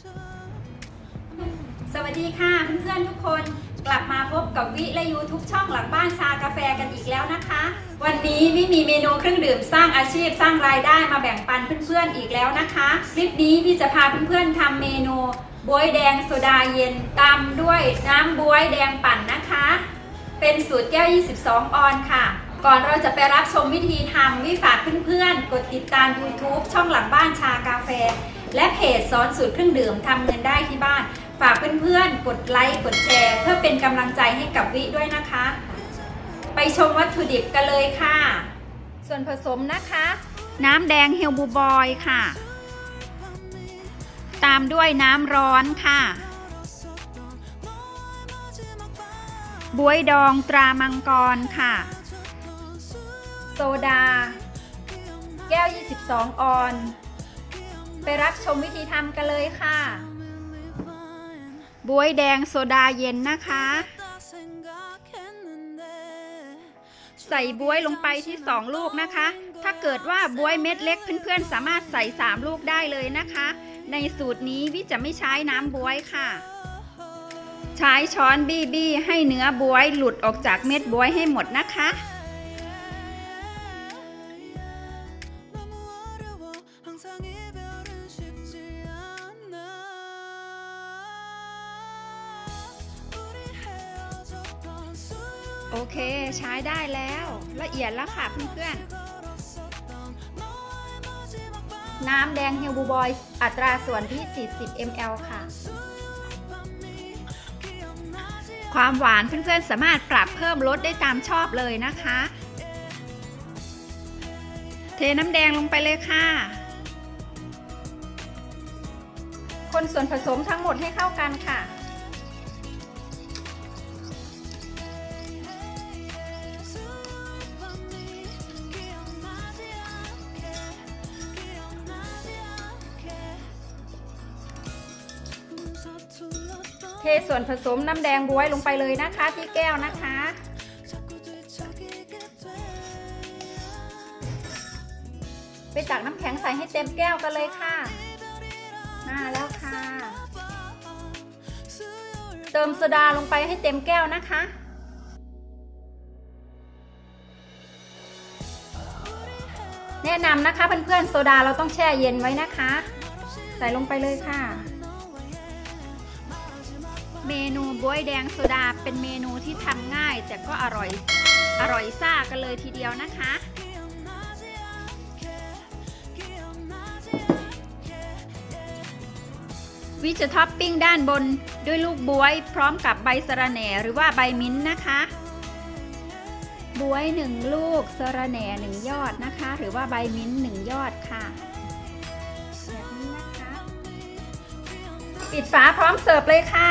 สวัสดีค่ะเพื่อนๆทุกคนกลับมาพบกับวิและยูทุกช่องหลังบ้านชากาแฟกันอีกแล้วนะคะ วันนี้วิมีเมนูเครื่องดื่มสร้างอาชีพสร้างรายได้มาแบ่งปันเพื่อนๆอีกแล้วนะคะคลิปนี้พี่จะพาเพื่อนๆทำเมนูบวยแดงโซดาเย็นตามด้วยน้ำบวยแดงปั่นนะคะ เป็นสูตรแก้ว 22 ออนค่ะ ก่อนเราจะไปรับชมวิธีทำวิฝากเพื่อนๆกดติดตาม YouTube ช่องหลังบ้านชากาแฟ และเพจสอนสูตรเครื่องดื่มทำเงินได้ที่บ้าน ฝากเพื่อนๆ กดไลค์ กดแชร์ เพื่อเป็นกำลังใจให้กับวิด้วยนะคะ ไปชมวัตถุดิบกันเลยค่ะ ส่วนผสมนะคะ น้ำแดงเฮลบูบอยค่ะ ตามด้วยน้ำร้อนค่ะบวยดองตรามังกรค่ะ โซดา แก้ว 22 ออน ไปรับชมวิธีทำกันเลยค่ะ บวยแดงโซดาเย็นนะคะ ใส่บวยลงไปที่ 2 ลูกนะคะ ถ้าเกิดว่าบวยเม็ดเล็กเพื่อนๆ สามารถใส่ 3 ลูกได้เลยนะคะ ในสูตรนี้วิจะไม่ใช้น้ำบวยค่ะ ใช้ช้อนบี้บี้ให้เนื้อบวยหลุดออกจากเม็ดบวยให้หมดนะคะ โอเคใช้ได้แล้วละเอียดแล้วค่ะเพื่อนๆ น้ำแดงเฮลบูบอย อัตราส่วนที่ 40 ml ค่ะ ความหวานเพื่อนๆ สามารถปรับเพิ่มลดได้ตามชอบเลยนะคะ เทน้ำแดงลงไปเลยค่ะ คนส่วนผสมทั้งหมดให้เข้ากันค่ะ เทส่วนผสมน้ำแดงบวยลงไปเลยนะคะที่แก้วนะคะ ไปตักน้ำแข็งใส่ให้เต็มแก้วกันเลยค่ะ มาแล้วค่ะ เติมโซดาลงไปให้เต็มแก้วนะคะแนะนำนะคะเพื่อนๆโซดาเราต้องแช่เย็นไว้นะคะ ใส่ลงไปเลยค่ะ เมนูบวยแดงโซดาเป็นเมนูที่ทำง่าย แต่ก็อร่อยอร่อยซ่ากันเลยทีเดียวนะคะวิจะท็อปปิ้งด้านบนด้วยลูกบวยพร้อมกับใบสะระแหน่หรือว่าใบมิ้นท์นะคะ บวยหนึ่งลูกสะระแหน่หนึ่งยอดนะคะ หรือว่าใบมิ้นท์หนึ่งยอดค่ะแบบนี้นะคะ ปิดฝาพร้อมเสิร์ฟเลยค่ะ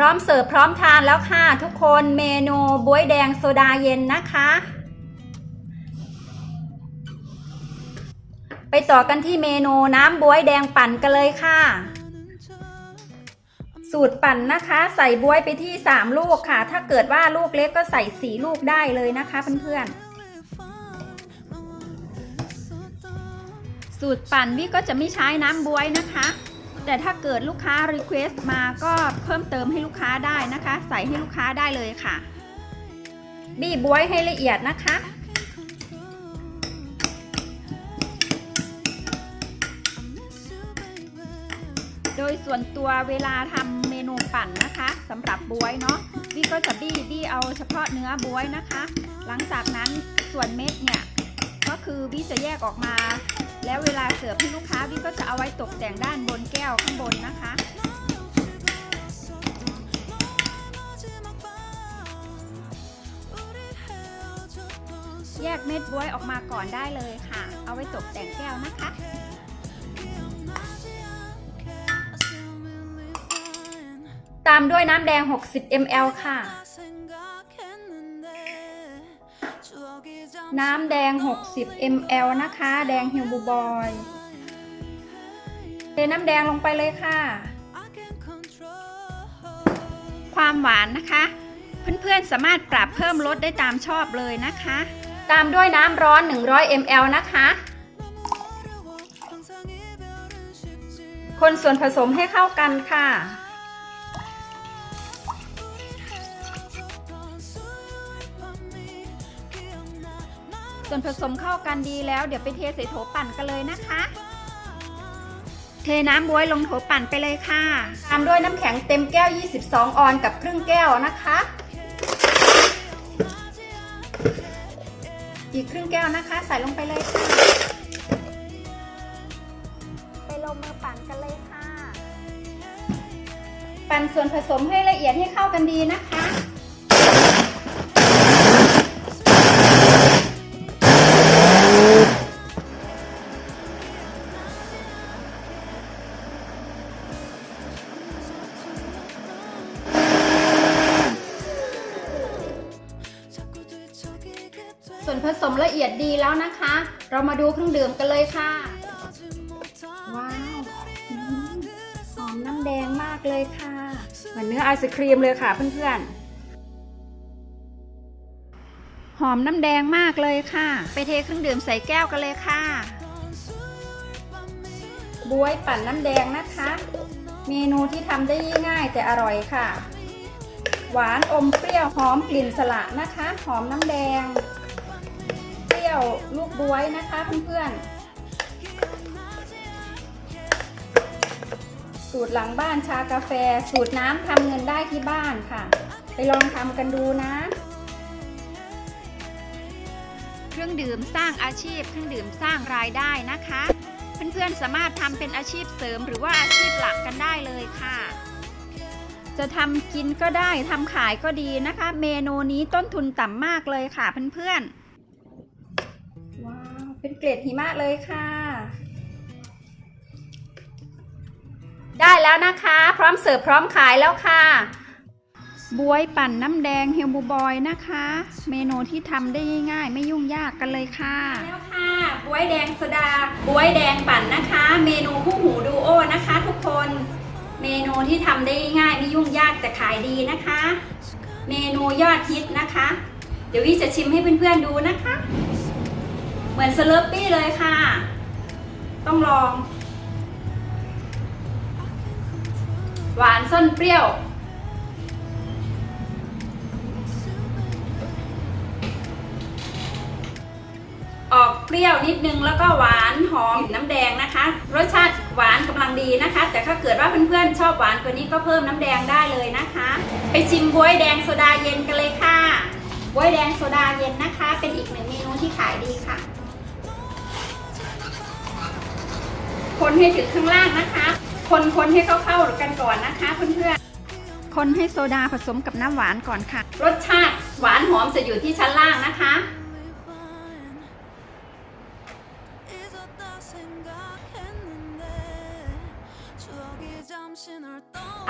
ร้อมเสิร์ฟพร้อมทานแล้วค่ะ ทุกคนเมนูบวยแดงโซดาเย็นนะคะ ไปต่อกันที่เมนูน้ำบวยแดงปั่นกันเลยค่ะ สูตรปั่นนะคะ ใส่บวยไปที่ 3 ลูกค่ะ ถ้าเกิดว่าลูกเล็กก็ใส่4ลูกได้เลยนะคะเพื่อนๆ สูตรปั่นวิก็จะไม่ใช้น้ำบวยนะคะ แต่ถ้าเกิดลูกค้ารีเควสต์มาก็เพิ่มเติมให้ลูกค้าได้นะคะ ใส่ให้ลูกค้าได้เลยค่ะ บี้บวยให้ละเอียดนะคะ โดยส่วนตัวเวลาทำเมนูปั่นนะคะสำหรับบวยเนาะวี่ก็จะบี้บี้เอาเฉพาะเนื้อบวยนะคะ หลังจากนั้นส่วนเม็ดเนี่ย คือวี่จะแยกออกมา แล้วเวลาเสิร์ฟให้ลูกค้าวี่ก็จะเอาไว้ตกแต่งด้านบนแก้วข้างบนนะคะแยกเม็ดบ๊วยออกมาก่อนได้เลยค่ะ เอาไว้ตกแต่งแก้วนะคะ ตามด้วยน้ำแดง 60 ml ค่ะ น้ำแดง 60 ml นะคะ แดงฮิวบูบอยเทน้ำแดงลงไปเลยค่ะ ความหวานนะคะ เพื่อนๆสามารถปรับเพิ่มลดได้ตามชอบเลยนะคะ ตามด้วยน้ำร้อน 100 ml นะคะ คนส่วนผสมให้เข้ากันค่ะ ส่วนผสมเข้ากันดีแล้วเดี๋ยวไปเทใส่โถปั่นกันเลยนะคะ เทน้ำบ๊วยลงโถปั่นไปเลยค่ะ ตามด้วยน้ำแข็งเต็มแก้ว 22 ออนกับครึ่งแก้วนะคะ อีกครึ่งแก้วนะคะ ใส่ลงไปเลยค่ะ ไปลงมือปั่นกันเลยค่ะ ปั่นส่วนผสมให้ละเอียดให้เข้ากันดีนะคะ เรามาดูเครื่องดื่มกันเลยค่ะ ว้าวอืมหอมน้ำแดงมากเลยค่ะ เหมือนเนื้อไอศครีมเลยค่ะเพื่อนๆ หอมน้ำแดงมากเลยค่ะ ไปเทเครื่องดื่มใส่แก้วกันเลยค่ะบวยปั่นน้ำแดงนะคะ เมนูที่ทำได้ง่ายแต่อร่อยค่ะ หวานอมเปรี้ยวหอมกลิ่นสละนะคะ หอมน้ำแดงเปรี้ ยวลูกบวยนะคะเพื่อนๆ สูตรหลังบ้านชากาแฟ สูตรน้ำทำเงินได้ที่บ้านค่ะ ไปลองทำกันดูนะ เครื่องดื่มสร้างอาชีพ เครื่องดื่มสร้างรายได้นะคะ เพื่อนๆสามารถทำเป็นอาชีพเสริมหรือว่าอาชีพหลักกันได้เลยค่ะจะทำกินก็ได้ทำขายก็ดีนะคะ เมนูนี้ต้นทุนต่ำมากเลยค่ะเพื่อนๆ เป็นเกรดหิมะเลยค่ะ ได้แล้วนะคะ พร้อมเสิร์ฟพร้อมขายแล้วค่ะ บวยปั่นน้ำแดงเฮลบูบอยนะคะ เมนูที่ทำได้ง่ายๆ ไม่ยุ่งยากกันเลยค่ะ แล้วค่ะ บวยแดงโซดา บวยแดงปั่นนะคะ เมนูคู่หูดูโอนะคะ ทุกคน เมนูที่ทำได้ง่ายไม่ยุ่งยากแต่ขายดีนะคะ เมนูยอดฮิตนะคะ เดี๋ยววิจะชิมให้เพื่อนๆดูนะคะเห มือนสเลอร์ปี้เลยค่ะ ต้องลอง หวานส้นเปรี้ยว ออกเปรี้ยวนิดนึงแล้วก็หวานหอมน้ำแดงนะคะ รสชาติหวานกำลังดีนะคะ แต่ถ้าเกิดว่าเพื่อนๆชอบหวานกว่านี้ก็เพิ่มน้ำแดงได้เลยนะคะ ไปชิมบวยแดงโซดาเย็นกันเลยค่ะบวยแดงโซดาเย็นนะคะ เป็นอีกหนึ่งเมนูที่ขายดีค่ะ คนให้ถึงข้างล่างนะคะ คนคนให้เข้าๆกันก่อนนะคะเพื่อนๆ คนให้โซดาผสมกับน้ำหวานก่อนค่ะ รสชาติหวานหอมจะอยู่ที่ชั้นล่างนะคะ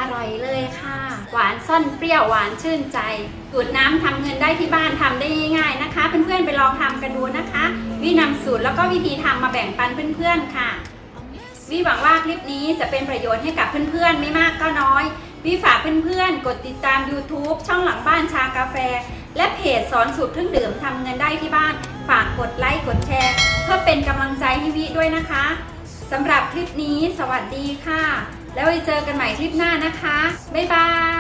อร่อยเลยค่ะ หวานซ่อนเปรี้ยวหวานชื่นใจสูตรน้ำทำเงินได้ที่บ้านทำได้ง่ายๆนะคะ เพื่อนๆไปลองทำกันดูนะคะ วินำสูตรแล้วก็วิธีทำมาแบ่งปันเพื่อนๆค่ะ วิหวังว่าคลิปนี้จะเป็นประโยชน์ให้กับเพื่อนๆ ไม่มากก็น้อยวิฝากเพื่อนๆ กดติดตาม YouTube ช่องหลังบ้านชากาแฟ และเพจสอนสูตรเครื่องดื่มทำเงินได้ที่บ้าน ฝากกดไลค์กดแชร์ เพื่อเป็นกำลังใจให้วิด้วยนะคะสำหรับคลิปนี้สวัสดีค่ะ แล้วไปเจอกันใหม่คลิปหน้านะคะ บ๊ายบาย